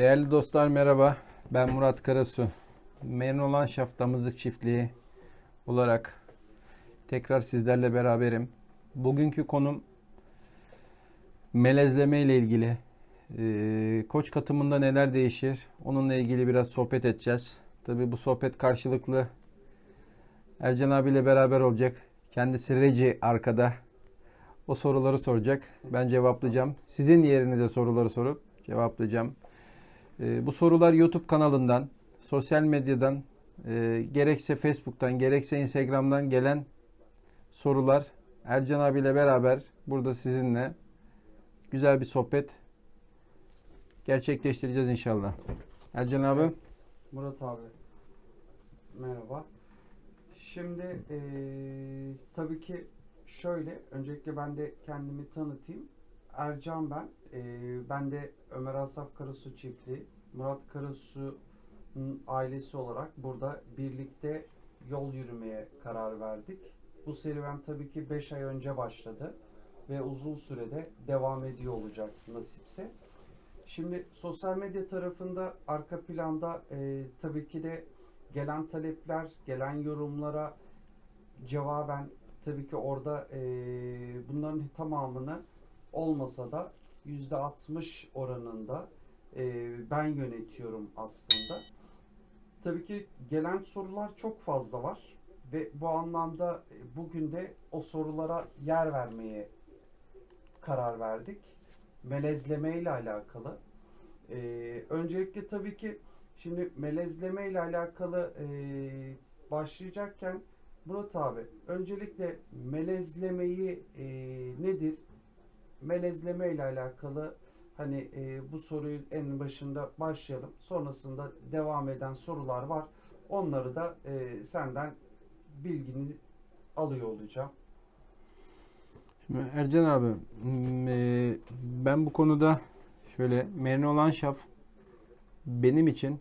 Değerli dostlar merhaba. Ben Murat Karasu. Memnun olan Şaf Damızlık Çiftliği olarak tekrar sizlerle beraberim. Bugünkü konum melezleme ile ilgili. Ee, koç katımında neler değişir? Onunla ilgili biraz sohbet edeceğiz. Tabi bu sohbet karşılıklı. Ercan abiyle beraber olacak. Kendisi Reci arkada. O soruları soracak. Ben cevaplayacağım. Sizin yerinize soruları sorup cevaplayacağım. Ee, bu sorular YouTube kanalından, sosyal medyadan, e, gerekse Facebook'tan, gerekse Instagram'dan gelen sorular. Ercan abiyle beraber burada sizinle güzel bir sohbet gerçekleştireceğiz inşallah. Ercan abi. Murat abi. Merhaba. Şimdi eee, tabii ki şöyle öncelikle ben de kendimi tanıtayım. Ercan ben. Eee, ben de Ömer Asaf Karasu çiftliği. Murat Karasu'nun ailesi olarak burada birlikte yol yürümeye karar verdik. Bu serüven tabii ki 5 ay önce başladı ve uzun sürede devam ediyor olacak nasipse. Şimdi sosyal medya tarafında arka planda e, tabii ki de gelen talepler, gelen yorumlara cevaben tabii ki orada e, bunların tamamını olmasa da %60 oranında e, ben yönetiyorum aslında. Tabii ki gelen sorular çok fazla var ve bu anlamda e, bugün de o sorulara yer vermeye karar verdik. Melezleme ile alakalı. Ee, öncelikle tabii ki şimdi melezleme ile alakalı e, başlayacakken Murat abi öncelikle melezlemeyi e, nedir? Melezleme ile alakalı hani e, bu soruyu en başında başlayalım. Sonrasında devam eden sorular var. Onları da e, senden bilgini alıyor olacağım. Şimdi Ercan abi, e, ben bu konuda şöyle memnun olan şaf benim için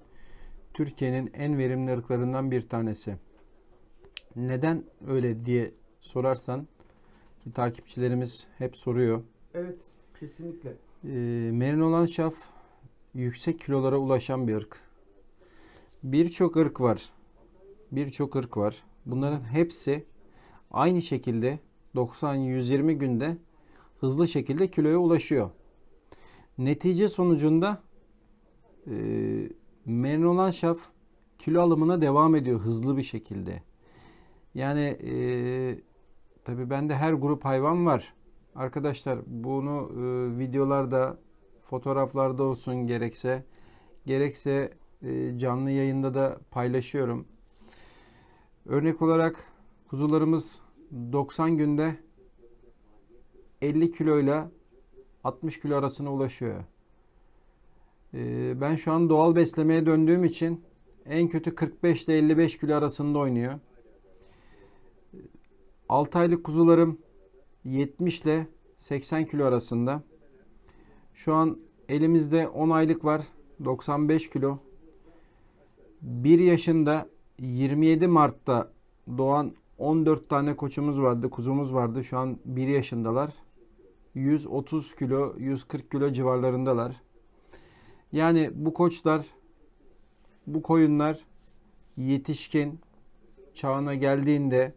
Türkiye'nin en verimli ırklarından bir tanesi. Neden öyle diye sorarsan ki takipçilerimiz hep soruyor. Evet, kesinlikle. E, Merino olan yüksek kilolara ulaşan bir ırk. Birçok ırk var. Birçok ırk var. Bunların hepsi aynı şekilde 90-120 günde hızlı şekilde kiloya ulaşıyor. Netice sonucunda e, Merino olan kilo alımına devam ediyor hızlı bir şekilde. Yani e, tabii bende her grup hayvan var. Arkadaşlar bunu e, videolarda, fotoğraflarda olsun gerekse gerekse e, canlı yayında da paylaşıyorum. Örnek olarak kuzularımız 90 günde 50 kiloyla 60 kilo arasına ulaşıyor. E, ben şu an doğal beslemeye döndüğüm için en kötü 45 ile 55 kilo arasında oynuyor. 6 aylık kuzularım 70 ile 80 kilo arasında. Şu an elimizde 10 aylık var 95 kilo. 1 yaşında 27 Mart'ta doğan 14 tane koçumuz vardı, kuzumuz vardı. Şu an 1 yaşındalar. 130 kilo, 140 kilo civarlarındalar. Yani bu koçlar, bu koyunlar yetişkin çağına geldiğinde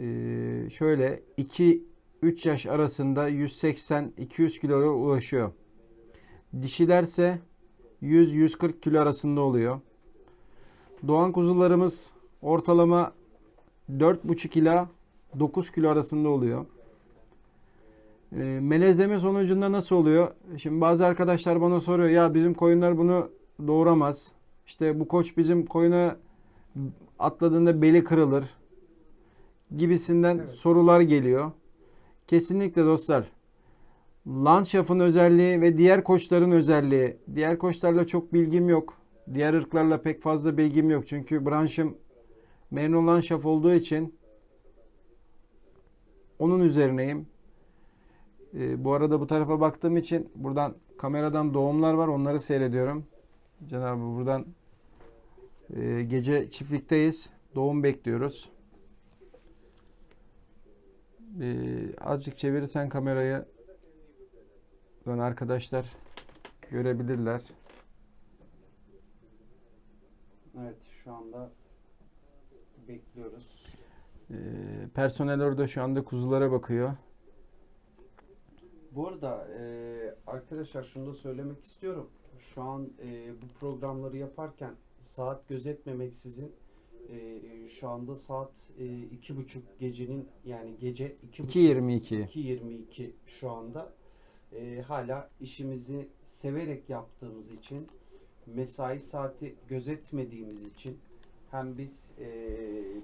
ee, şöyle 2-3 yaş arasında 180-200 kiloya ulaşıyor. Dişilerse 100-140 kilo arasında oluyor. Doğan kuzularımız ortalama 4,5 ila 9 kilo arasında oluyor. Ee, melezleme sonucunda nasıl oluyor? Şimdi bazı arkadaşlar bana soruyor ya bizim koyunlar bunu doğuramaz. İşte bu koç bizim koyuna atladığında beli kırılır gibisinden Evet. sorular geliyor. Kesinlikle dostlar. Landşaf'ın özelliği ve diğer koçların özelliği. Diğer koçlarla çok bilgim yok. Diğer ırklarla pek fazla bilgim yok. Çünkü branşım Memnun Landşaf olduğu için onun üzerineyim. Ee, bu arada bu tarafa baktığım için buradan kameradan doğumlar var. Onları seyrediyorum. Cenab-ı buradan e, gece çiftlikteyiz. Doğum bekliyoruz. Ee, azıcık çevirirsen kamerayı. Ben arkadaşlar görebilirler. Evet şu anda bekliyoruz. Ee, personel orada şu anda kuzulara bakıyor. Bu arada e, arkadaşlar şunu da söylemek istiyorum. Şu an e, bu programları yaparken saat gözetmemeksizin e, şu anda saat e, iki buçuk gecenin yani gece iki buçuk 2.22. 2.22 şu anda. E, hala işimizi severek yaptığımız için mesai saati gözetmediğimiz için hem biz e,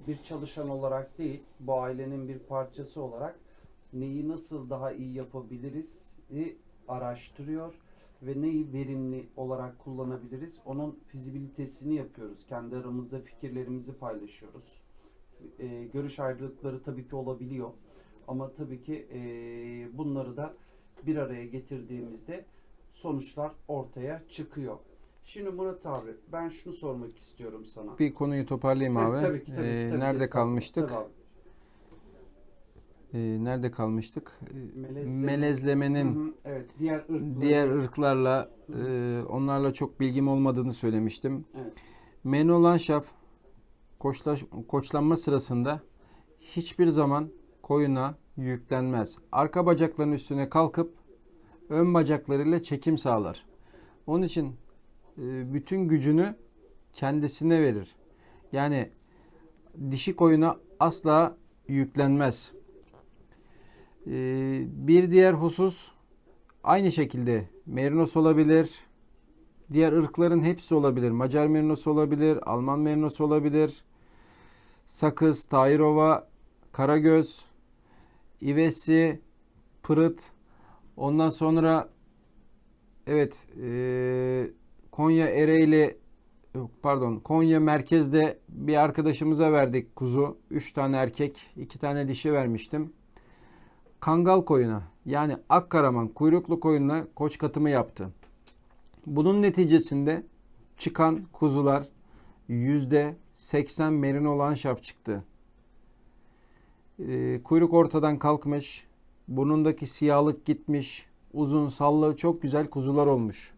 bir çalışan olarak değil bu ailenin bir parçası olarak neyi nasıl daha iyi yapabiliriz i araştırıyor ve neyi verimli olarak kullanabiliriz onun fizibilitesini yapıyoruz. Kendi aramızda fikirlerimizi paylaşıyoruz. E, görüş ayrılıkları tabii ki olabiliyor. Ama tabii ki e, bunları da bir araya getirdiğimizde sonuçlar ortaya çıkıyor. Şimdi Murat abi ben şunu sormak istiyorum sana. Bir konuyu toparlayayım abi. tabii ki, tabii ki, Ee, tabii ki. nerede kalmıştık? Tabii abi. Ee, nerede kalmıştık? Ee, Melezleme. Melezlemenin Hı hı, evet diğer ırkları. diğer ırklarla e, onlarla çok bilgim olmadığını söylemiştim. Evet. Men olan şaf koçlaş, koçlanma sırasında hiçbir zaman koyuna yüklenmez. Arka bacaklarının üstüne kalkıp ön bacaklarıyla çekim sağlar. Onun için e, bütün gücünü kendisine verir. Yani dişi koyuna asla yüklenmez. E, bir diğer husus aynı şekilde merinos olabilir, diğer ırkların hepsi olabilir. Macar merinosu olabilir, Alman merinosu olabilir. Sakız, Tayrova, Karagöz, İvesi, Pırıt. Ondan sonra evet eee, Konya Ereğli pardon Konya merkezde bir arkadaşımıza verdik kuzu. 3 tane erkek, 2 tane dişi vermiştim. Kangal koyuna yani Akkaraman kuyruklu koyunla koç katımı yaptı. Bunun neticesinde çıkan kuzular %80 merin olan şaf çıktı. Ee, kuyruk ortadan kalkmış. Burnundaki siyahlık gitmiş. Uzun sallı çok güzel kuzular olmuş.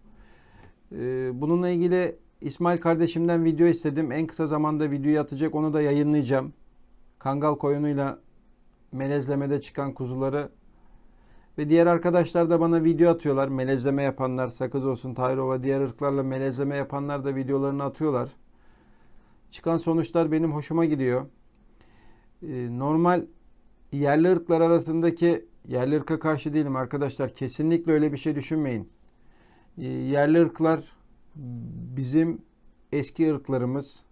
Ee, bununla ilgili İsmail kardeşimden video istedim. En kısa zamanda videoyu atacak onu da yayınlayacağım. Kangal koyunuyla melezlemede çıkan kuzuları ve diğer arkadaşlar da bana video atıyorlar. Melezleme yapanlar, sakız olsun, Tayrova, diğer ırklarla melezleme yapanlar da videolarını atıyorlar. Çıkan sonuçlar benim hoşuma gidiyor. Ee, normal yerli ırklar arasındaki yerli ırka karşı değilim arkadaşlar. Kesinlikle öyle bir şey düşünmeyin. Ee, yerli ırklar bizim eski ırklarımız.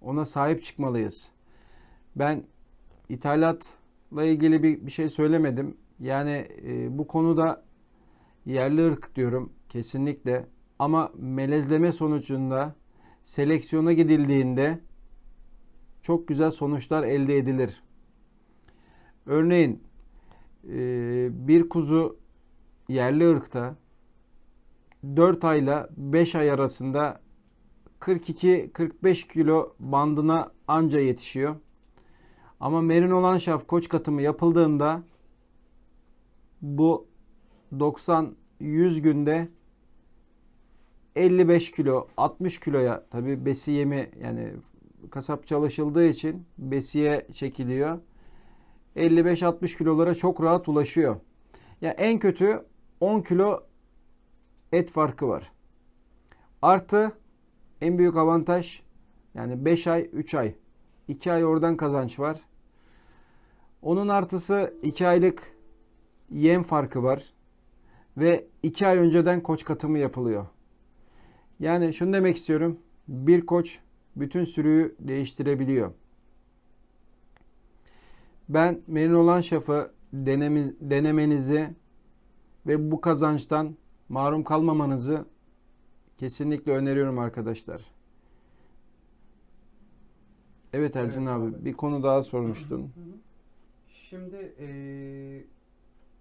Ona sahip çıkmalıyız. Ben ithalatla ilgili bir, bir şey söylemedim. Yani e, bu konuda yerli ırk diyorum kesinlikle. Ama melezleme sonucunda seleksiyona gidildiğinde çok güzel sonuçlar elde edilir. Örneğin e, bir kuzu yerli ırkta 4 ayla 5 ay arasında 42-45 kilo bandına anca yetişiyor. Ama merin olan şaf koç katımı yapıldığında bu 90-100 günde 55 kilo 60 kiloya tabi besi yemi yani kasap çalışıldığı için besiye çekiliyor. 55-60 kilolara çok rahat ulaşıyor. Ya en kötü 10 kilo et farkı var. Artı en büyük avantaj yani 5 ay 3 ay 2 ay oradan kazanç var. Onun artısı 2 aylık yem farkı var. Ve 2 ay önceden koç katımı yapılıyor. Yani şunu demek istiyorum. Bir koç bütün sürüyü değiştirebiliyor. Ben Merin olan şafı denemi, denemenizi ve bu kazançtan mahrum kalmamanızı kesinlikle öneriyorum arkadaşlar. Evet Ercan Evet abi, abi. bir konu daha sormuştun. Hı hı. Şimdi eee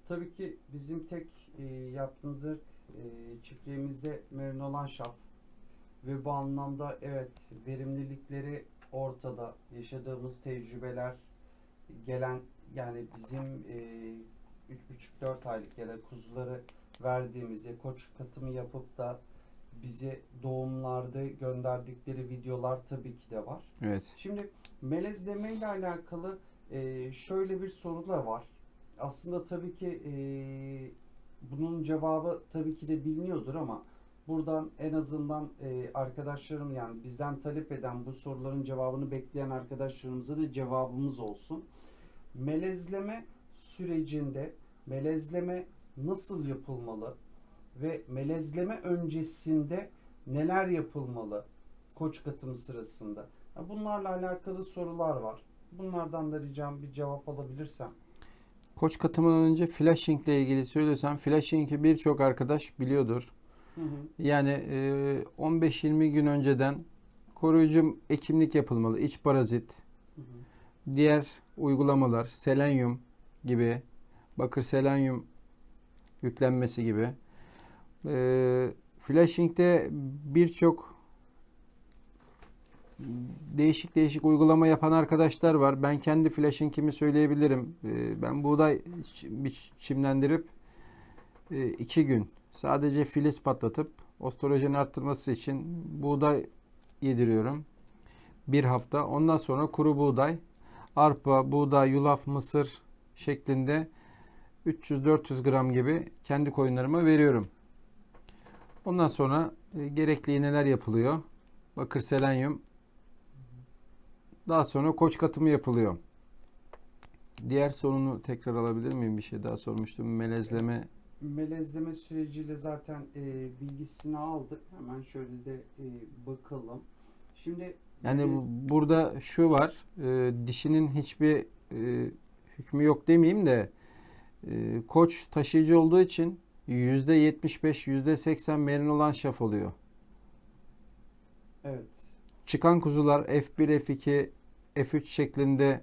tabii ki bizim tek eee, yaptığımız ırk eee, çiftliğimizde merin olan şaf ve bu anlamda evet verimlilikleri ortada yaşadığımız tecrübeler gelen yani bizim eee 3,5-4 aylık ya da kuzuları verdiğimizde koç katımı yapıp da bize doğumlarda gönderdikleri videolar tabii ki de var. Evet. Şimdi melezleme ile alakalı e, şöyle bir soru da var. Aslında tabii ki e, bunun cevabı tabii ki de biliniyordur ama buradan en azından e, arkadaşlarım yani bizden talep eden bu soruların cevabını bekleyen arkadaşlarımıza da cevabımız olsun. Melezleme sürecinde melezleme nasıl yapılmalı ve melezleme öncesinde neler yapılmalı koç katımı sırasında? Bunlarla alakalı sorular var. Bunlardan da ricam bir cevap alabilirsem. Koç katımından önce flashing ile ilgili söylesem flashing'i birçok arkadaş biliyordur. Hı hı. Yani e, 15-20 gün önceden koruyucu ekimlik yapılmalı. İç parazit, Hı hı. diğer uygulamalar, selenyum gibi, bakır selenyum yüklenmesi gibi. E, flashing'de birçok değişik değişik uygulama yapan arkadaşlar var. Ben kendi flashing'imi söyleyebilirim. E, ben buğday çimlendirip e, iki gün sadece filiz patlatıp ostrojeni arttırması için buğday yediriyorum. Bir hafta. Ondan sonra kuru buğday, arpa, buğday, yulaf, mısır şeklinde 300-400 gram gibi kendi koyunlarıma veriyorum. Ondan sonra e, gerekli iğneler yapılıyor. Bakır selenyum. Daha sonra koç katımı yapılıyor. Diğer sorunu tekrar alabilir miyim? Bir şey daha sormuştum. Melezleme. Melezleme süreciyle zaten e, bilgisini aldık. Hemen şöyle de e, bakalım. Şimdi Yani melez- bu- burada şu var. e, dişinin hiçbir e, hükmü yok demeyeyim de e, koç taşıyıcı olduğu için %75, %80 merin olan şaf oluyor. evet. Çıkan kuzular F1, F2, F3 şeklinde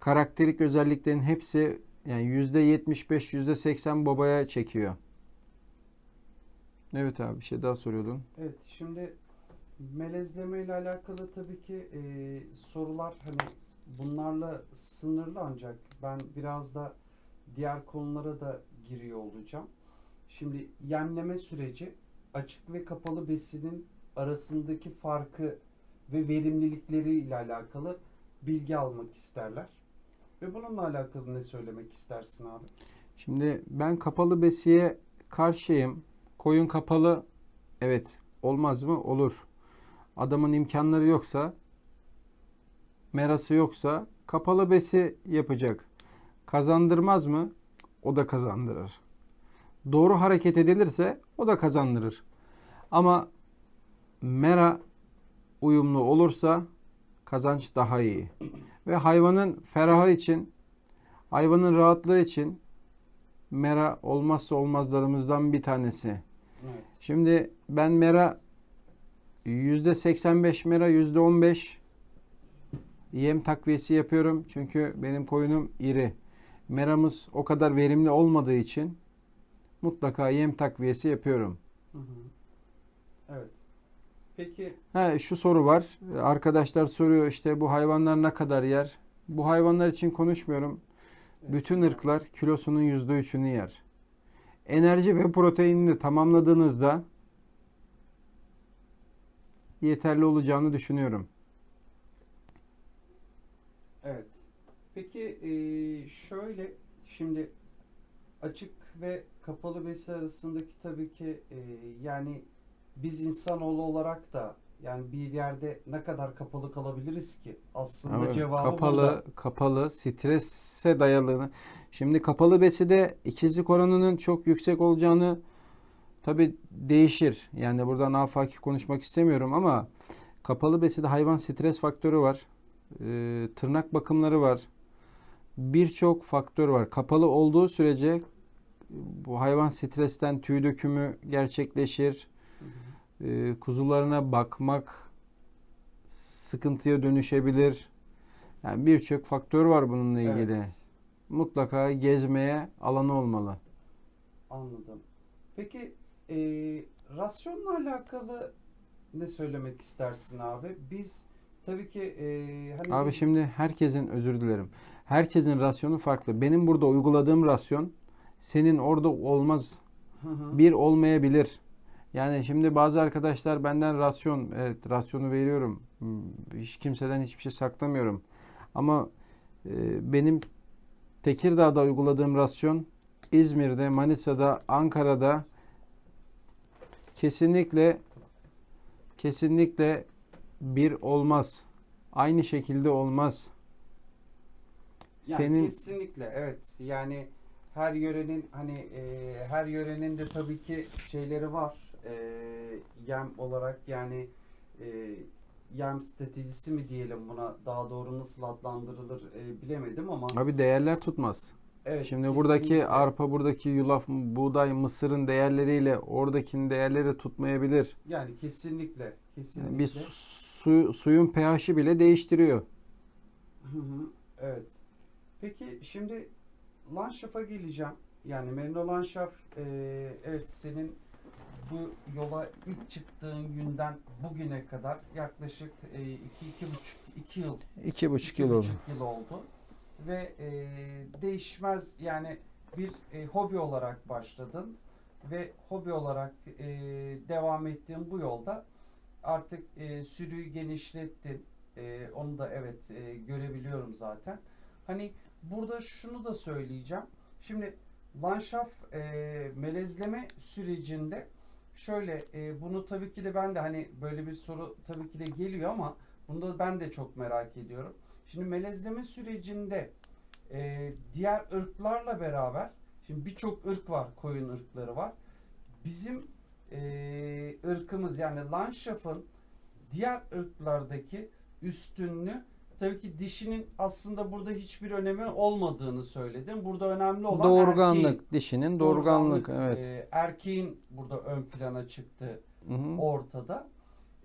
karakterik özelliklerin hepsi yani %75, %80 babaya çekiyor. Evet abi bir şey daha soruyordun. Evet şimdi melezleme ile alakalı tabii ki e, sorular hani bunlarla sınırlı ancak ben biraz da diğer konulara da giriyor olacağım. Şimdi yemleme süreci açık ve kapalı besinin arasındaki farkı ve verimlilikleri ile alakalı bilgi almak isterler. Ve bununla alakalı ne söylemek istersin abi? Şimdi ben kapalı besiye karşıyım. Koyun kapalı evet olmaz mı? Olur. Adamın imkanları yoksa merası yoksa kapalı besi yapacak. Kazandırmaz mı? O da kazandırır. Doğru hareket edilirse o da kazandırır. Ama mera uyumlu olursa kazanç daha iyi. Ve hayvanın ferahı için, hayvanın rahatlığı için mera olmazsa olmazlarımızdan bir tanesi. Evet. Şimdi ben mera %85 mera %15 yem takviyesi yapıyorum. Çünkü benim koyunum iri. Meramız o kadar verimli olmadığı için mutlaka yem takviyesi yapıyorum. Hı hı. Evet. Peki Ha, şu soru var. Arkadaşlar soruyor işte bu hayvanlar ne kadar yer? Bu hayvanlar için konuşmuyorum. Bütün ırklar kilosunun %3'ünü yer. Enerji ve proteinini tamamladığınızda yeterli olacağını düşünüyorum. Evet. Peki şöyle şimdi açık ve kapalı besi arasındaki tabii ki yani biz insanoğlu olarak da yani bir yerde ne kadar kapalı kalabiliriz ki? Aslında Ama cevabı kapalı, burada. kapalı, strese dayalı. Şimdi kapalı beside ikizlik oranının çok yüksek olacağını tabii değişir. Yani buradan afaki konuşmak istemiyorum ama kapalı beside hayvan stres faktörü var. Ee, tırnak bakımları var. Birçok faktör var. Kapalı olduğu sürece bu hayvan stresten tüy dökümü gerçekleşir. Ee, kuzularına bakmak sıkıntıya dönüşebilir. Yani birçok faktör var bununla ilgili. Evet. Mutlaka gezmeye alanı olmalı. Anladım. Peki eee rasyonla alakalı ne söylemek istersin abi? Biz tabii ki eee hani Abi biz- şimdi herkesin özür dilerim. Herkesin rasyonu farklı. Benim burada uyguladığım rasyon senin orada olmaz. Hı hı. bir olmayabilir. Yani şimdi bazı arkadaşlar benden rasyon, evet rasyonu veriyorum. Hmm, Hiç kimseden hiçbir şey saklamıyorum. Ama e, benim Tekirdağ'da uyguladığım rasyon İzmir'de, Manisa'da, Ankara'da kesinlikle kesinlikle bir olmaz. Aynı şekilde olmaz. Yani Senin kesinlikle evet. Yani her yörenin hani e, her yörenin de tabii ki şeyleri var. E, yem olarak yani e, yem stratejisi mi diyelim buna daha doğru nasıl adlandırılır e, bilemedim ama abi değerler tutmaz. evet Şimdi buradaki kesinlikle. arpa, buradaki yulaf, buğday, mısırın değerleriyle oradakinin değerleri tutmayabilir. yani kesinlikle kesinlikle Yani bir su, suyun pH'i bile değiştiriyor. Hı hı, evet. Peki şimdi Landschaft'a geleceğim. Yani Merino Landschaft e, evet senin bu yola ilk çıktığın günden bugüne kadar yaklaşık e, iki, iki buçuk, iki yıl İki buçuk iki yıl oldu. buçuk yıl oldu. Ve e, değişmez yani bir e, hobi olarak başladın ve hobi olarak e, devam ettiğin bu yolda artık e, sürüyü genişlettin. E, onu da evet e, görebiliyorum zaten. Hani burada şunu da söyleyeceğim. Şimdi Landschaft e, melezleme sürecinde şöyle e, bunu tabii ki de ben de hani böyle bir soru tabii ki de geliyor ama bunu da ben de çok merak ediyorum. Şimdi melezleme sürecinde e, diğer ırklarla beraber şimdi birçok ırk var, koyun ırkları var. Bizim e, ırkımız yani Landschaft'ın diğer ırklardaki üstünlüğü tabii ki dişinin aslında burada hiçbir önemi olmadığını söyledim. Burada önemli olan erkeğin, Doğurganlık, dişinin doğurganlık, evet. e, erkeğin burada ön plana çıktı Hı hı. ortada.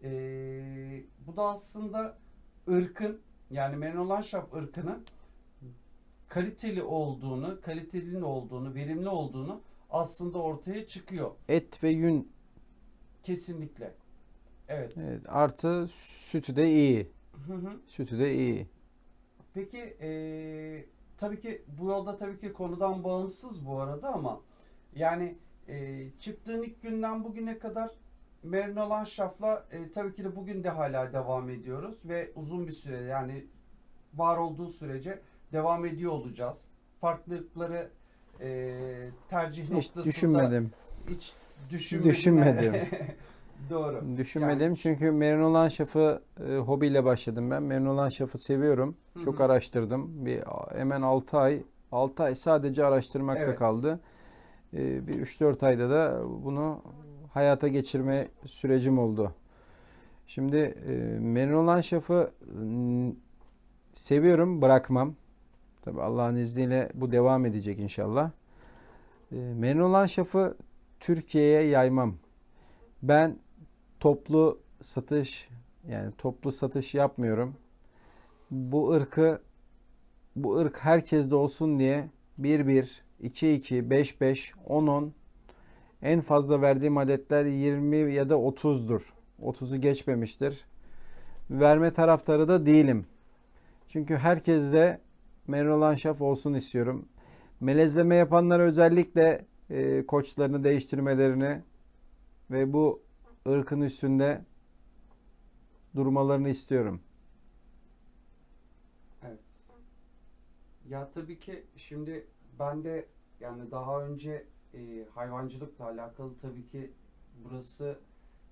Ee, bu da aslında ırkın yani Merino Landschaft ırkının kaliteli olduğunu, kaliteli olduğunu, verimli olduğunu aslında ortaya çıkıyor. Et ve yün Kesinlikle. Evet. evet, artı sütü de iyi. Hı hı. Sütü de iyi. Peki ee, tabii ki bu yolda tabii ki konudan bağımsız bu arada ama yani ee, çıktığın ilk günden bugüne kadar Merino Landschaft'la e, tabii ki de bugün de hala devam ediyoruz ve uzun bir süre yani var olduğu sürece devam ediyor olacağız. Farklılıkları e, tercih Hiç noktasında düşünmedim. hiç düşünmedim. Düşünmedim. Doğru. Düşünmedim çünkü Merino Landschaft'ı e, hobiyle başladım ben. Merino Landschaft'ı seviyorum. Hı Çok araştırdım. Bir hemen 6 ay 6 ay sadece araştırmakta Evet. kaldı. E, bir 3-4 ayda da bunu hayata geçirme sürecim oldu. Şimdi e, Merino Landschaft'ı m, seviyorum, bırakmam. Tabii Allah'ın izniyle bu devam edecek inşallah. E, Merino Landschaft'ı Türkiye'ye yaymam. Ben toplu satış yani toplu satış yapmıyorum. Bu ırkı bu ırk herkeste olsun diye 1-1, 2-2, 5-5, 10-10 en fazla verdiğim adetler 20 ya da 30'dur. 30'u geçmemiştir. Verme taraftarı da değilim. Çünkü herkes de Merino Landschaft olsun istiyorum. Melezleme yapanlar özellikle e, koçlarını değiştirmelerini ve bu ırkın üstünde durmalarını istiyorum. Evet. Ya tabii ki şimdi ben de yani daha önce e, hayvancılıkla alakalı tabii ki burası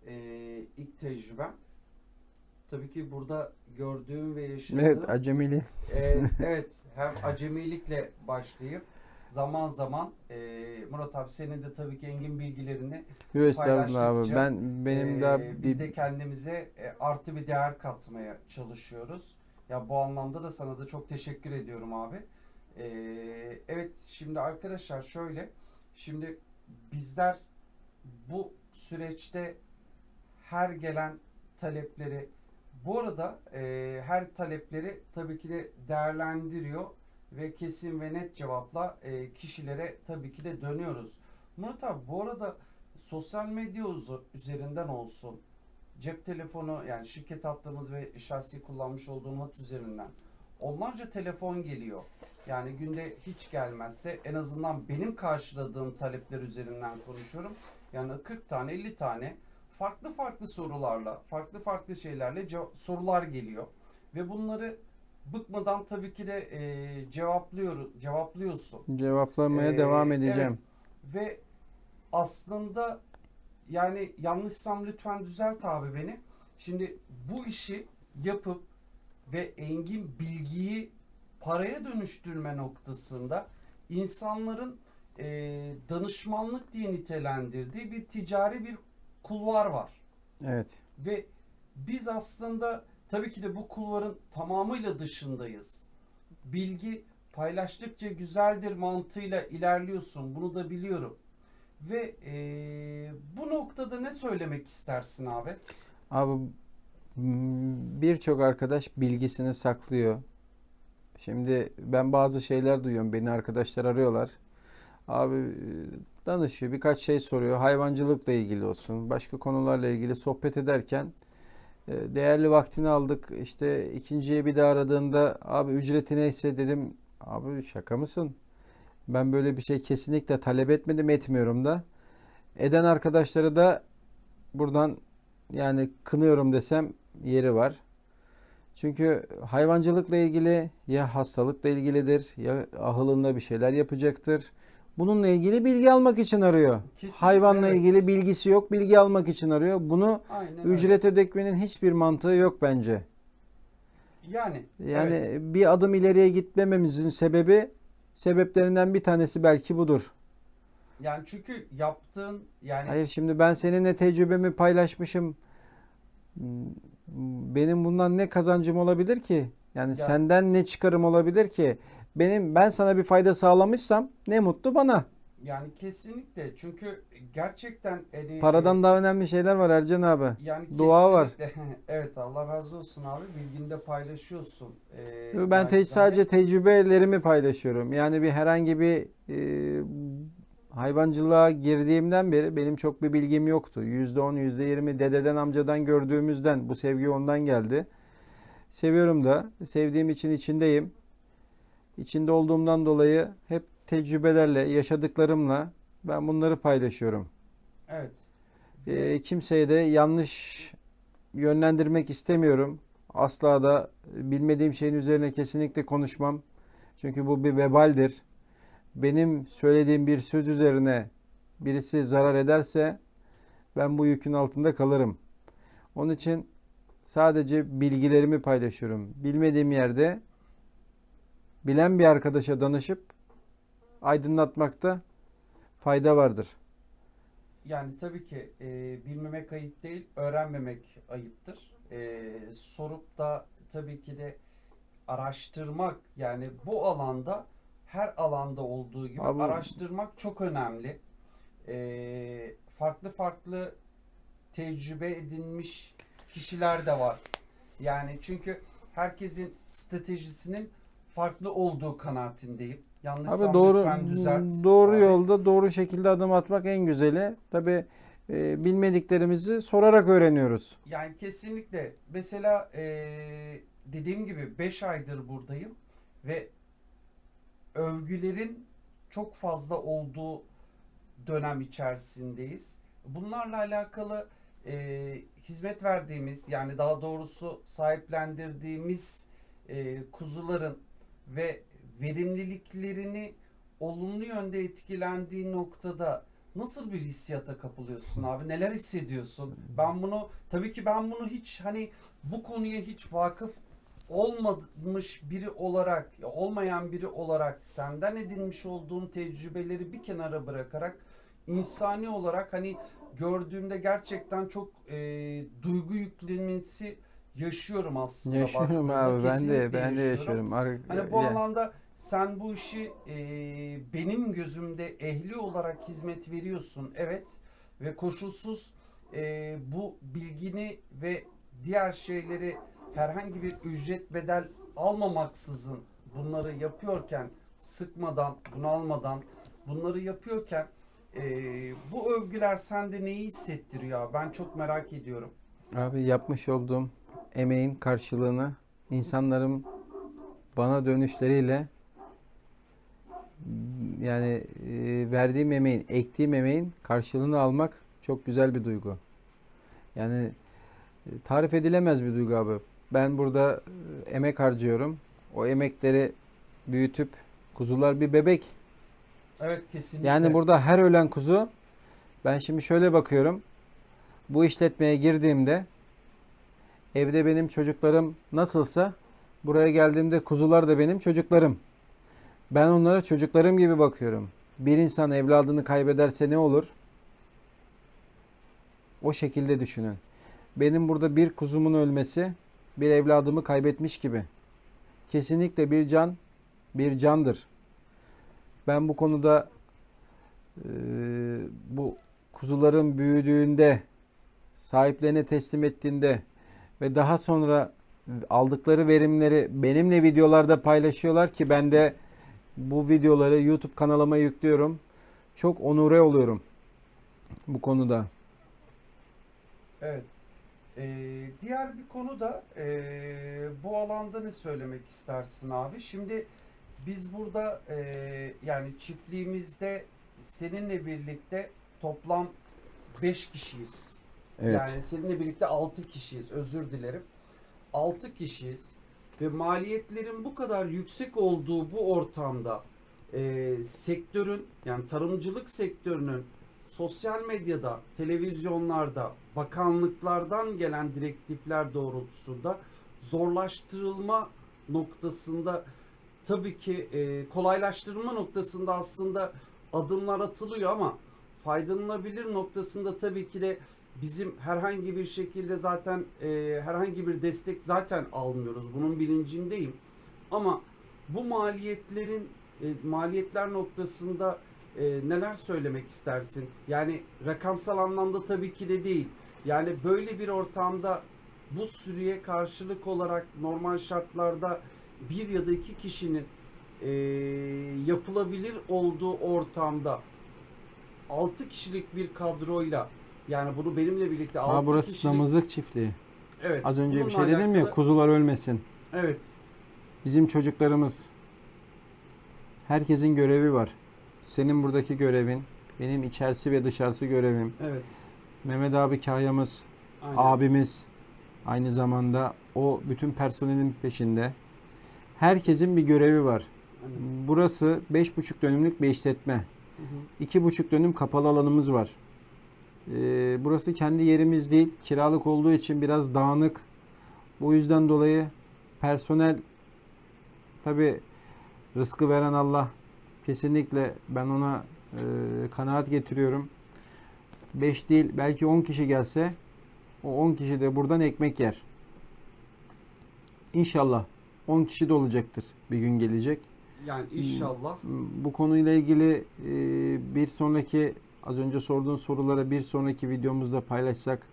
e, ilk tecrübem. Tabii ki burada gördüğüm ve yaşadığım Evet, acemili. e, evet hem acemilikle başlayıp zaman zaman e, Murat abi senin de tabii ki engin bilgilerini Yok abi. Ben benim Ee, daha biz de kendimize e, artı bir değer katmaya çalışıyoruz. Ya bu anlamda da sana da çok teşekkür ediyorum abi. Ee, evet şimdi arkadaşlar şöyle şimdi bizler bu süreçte her gelen talepleri bu arada e, her talepleri tabii ki de değerlendiriyor ve kesin ve net cevapla e, kişilere tabii ki de dönüyoruz. Murat abi bu arada sosyal medya üzerinden olsun, cep telefonu yani şirket hattımız ve şahsi kullanmış olduğum hat üzerinden onlarca telefon geliyor. Yani günde hiç gelmezse en azından benim karşıladığım talepler üzerinden konuşuyorum. Yani 40 tane 50 tane farklı farklı sorularla, farklı farklı şeylerle sorular geliyor. Ve bunları bıkmadan tabii ki de e, cevaplıyor, cevaplıyorsun. Cevaplamaya Ee, devam edeceğim. Ve aslında yani yanlışsam lütfen düzelt abi beni. Şimdi bu işi yapıp ve engin bilgiyi paraya dönüştürme noktasında insanların e, danışmanlık diye nitelendirdiği bir ticari bir kulvar var. Evet. Ve biz aslında tabii ki de bu kulvarın tamamıyla dışındayız. Bilgi paylaştıkça güzeldir mantığıyla ilerliyorsun. Bunu da biliyorum. Ve eee, bu noktada ne söylemek istersin abi? Abi birçok arkadaş bilgisini saklıyor. Şimdi ben bazı şeyler duyuyorum. Beni arkadaşlar arıyorlar. Abi e, danışıyor. Birkaç şey soruyor. Hayvancılıkla ilgili olsun. Başka konularla ilgili sohbet ederken e, değerli vaktini aldık. İşte ikinciye bir daha aradığında abi ücreti neyse dedim. Abi şaka mısın? Ben böyle bir şey kesinlikle talep etmedim etmiyorum da. Eden arkadaşları da buradan yani kınıyorum desem yeri var. Çünkü hayvancılıkla ilgili ya hastalıkla ilgilidir ya ahılında bir şeyler yapacaktır. Bununla ilgili bilgi almak için arıyor. Kesinlikle Hayvanla evet. ilgili bilgisi yok, bilgi almak için arıyor. Bunu Aynen öyle. ücret ödekmenin hiçbir mantığı yok bence. Yani, Yani evet. bir adım ileriye gitmememizin sebebi sebeplerinden bir tanesi belki budur. yani çünkü yaptığın yani Hayır şimdi ben seninle tecrübemi paylaşmışım. Benim bundan ne kazancım olabilir ki? Yani Ya- senden ne çıkarım olabilir ki? Benim ben sana bir fayda sağlamışsam ne mutlu bana. yani kesinlikle çünkü gerçekten hani, Paradan daha önemli şeyler var Ercan abi. yani dua var. evet Allah razı olsun abi bilgini de paylaşıyorsun. Ee, Ben te- sadece tecrübelerimi paylaşıyorum. Yani bir herhangi bir e, hayvancılığa girdiğimden beri benim çok bir bilgim yoktu. %10, %20 dededen amcadan gördüğümüzden bu sevgi ondan geldi. Seviyorum da. Sevdiğim için içindeyim. İçinde olduğumdan dolayı hep tecrübelerle, yaşadıklarımla ben bunları paylaşıyorum. Evet. E, kimseye de yanlış yönlendirmek istemiyorum. Asla da bilmediğim şeyin üzerine kesinlikle konuşmam. Çünkü bu bir vebaldir. Benim söylediğim bir söz üzerine birisi zarar ederse ben bu yükün altında kalırım. Onun için sadece bilgilerimi paylaşıyorum. Bilmediğim yerde bilen bir arkadaşa danışıp aydınlatmakta fayda vardır. Yani tabii ki e, bilmemek ayıp değil, öğrenmemek ayıptır. E, sorup da tabii ki de araştırmak yani bu alanda her alanda olduğu gibi Abi- araştırmak çok önemli. E, farklı farklı tecrübe edinmiş kişiler de var. Yani çünkü herkesin stratejisinin farklı olduğu kanaatindeyim. Yanlışsam Abi doğru lütfen düzelt. doğru Abi. yolda doğru şekilde adım atmak en güzeli. Tabii e, bilmediklerimizi sorarak öğreniyoruz. Yani kesinlikle. Mesela eee, dediğim gibi 5 aydır buradayım ve övgülerin çok fazla olduğu dönem içerisindeyiz. Bunlarla alakalı eee, hizmet verdiğimiz yani daha doğrusu sahiplendirdiğimiz eee, kuzuların ve verimliliklerini olumlu yönde etkilendiği noktada nasıl bir hissiyata kapılıyorsun abi? Neler hissediyorsun? Ben bunu tabii ki ben bunu hiç hani bu konuya hiç vakıf olmamış biri olarak, olmayan biri olarak senden edinmiş olduğum tecrübeleri bir kenara bırakarak insani olarak hani gördüğümde gerçekten çok e, duygu yüklemesi yaşıyorum aslında. Yaşıyorum abi ben de ben de yaşıyorum. Hani bu ya- alanda sen bu işi e, benim gözümde ehli olarak hizmet veriyorsun. Evet ve koşulsuz e, bu bilgini ve diğer şeyleri herhangi bir ücret bedel almamaksızın bunları yapıyorken sıkmadan, bunalmadan bunları yapıyorken e, bu övgüler sende neyi hissettiriyor? Ben çok merak ediyorum. Abi yapmış olduğum emeğin karşılığını insanların bana dönüşleriyle yani e, verdiğim emeğin, ektiğim emeğin karşılığını almak çok güzel bir duygu. Yani e, tarif edilemez bir duygu abi. Ben burada e, emek harcıyorum. O emekleri büyütüp kuzular bir bebek. Evet kesinlikle. Yani burada her ölen kuzu ben şimdi şöyle bakıyorum. Bu işletmeye girdiğimde evde benim çocuklarım nasılsa buraya geldiğimde kuzular da benim çocuklarım. Ben onlara çocuklarım gibi bakıyorum. Bir insan evladını kaybederse ne olur? O şekilde düşünün. Benim burada bir kuzumun ölmesi bir evladımı kaybetmiş gibi. Kesinlikle bir can bir candır. Ben bu konuda eee, bu kuzuların büyüdüğünde sahiplerine teslim ettiğinde ve daha sonra aldıkları verimleri benimle videolarda paylaşıyorlar ki ben de bu videoları YouTube kanalıma yüklüyorum. Çok onure oluyorum bu konuda. Evet. Ee, diğer bir konu da ee, bu alanda ne söylemek istersin abi? Şimdi biz burada ee, yani çiftliğimizde seninle birlikte toplam 5 kişiyiz. Evet. Yani seninle birlikte 6 kişiyiz. Özür dilerim. 6 kişiyiz ve maliyetlerin bu kadar yüksek olduğu bu ortamda e, sektörün yani tarımcılık sektörünün sosyal medyada, televizyonlarda, bakanlıklardan gelen direktifler doğrultusunda zorlaştırılma noktasında tabii ki e, kolaylaştırma noktasında aslında adımlar atılıyor ama faydalanabilir noktasında tabii ki de bizim herhangi bir şekilde zaten e, herhangi bir destek zaten almıyoruz. Bunun bilincindeyim. Ama bu maliyetlerin e, maliyetler noktasında e, neler söylemek istersin? Yani rakamsal anlamda tabii ki de değil. Yani böyle bir ortamda bu sürüye karşılık olarak normal şartlarda bir ya da iki kişinin e, yapılabilir olduğu ortamda 6 kişilik bir kadroyla yani bunu benimle birlikte 6 Ha burası kişilik damızlık çiftliği. evet, Az önce bir şey dedim ya alakalı- kuzular ölmesin. Evet. Bizim çocuklarımız herkesin görevi var. Senin buradaki görevin, benim içerisi ve dışarısı görevim. Evet. Mehmet abi kahyamız, Aynen. abimiz aynı zamanda o bütün personelin peşinde. Herkesin bir görevi var. Aynen. Burası 5,5 dönümlük bir işletme. Hı hı. 2,5 dönüm kapalı alanımız var. Ee, burası kendi yerimiz değil. Kiralık olduğu için biraz dağınık. Bu yüzden dolayı personel tabi rızkı veren Allah. Kesinlikle ben ona e, kanaat getiriyorum. 5 değil belki 10 kişi gelse o 10 kişi de buradan ekmek yer. İnşallah 10 kişi de olacaktır bir gün gelecek. Yani inşallah Bu konuyla ilgili e, bir sonraki az önce sorduğun sorulara bir sonraki videomuzda paylaşsak.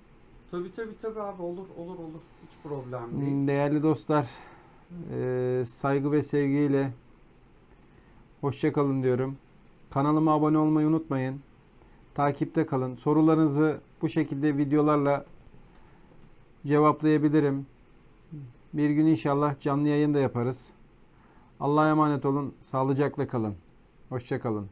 tabi tabi tabi abi olur olur olur hiç problem değil. Hmm, Değerli dostlar, e, saygı ve sevgiyle hoşça kalın diyorum. Kanalıma abone olmayı unutmayın. Takipte kalın. Sorularınızı bu şekilde videolarla cevaplayabilirim. Bir gün inşallah canlı yayın da yaparız. Allah'a emanet olun. Sağlıcakla kalın. Hoşça kalın.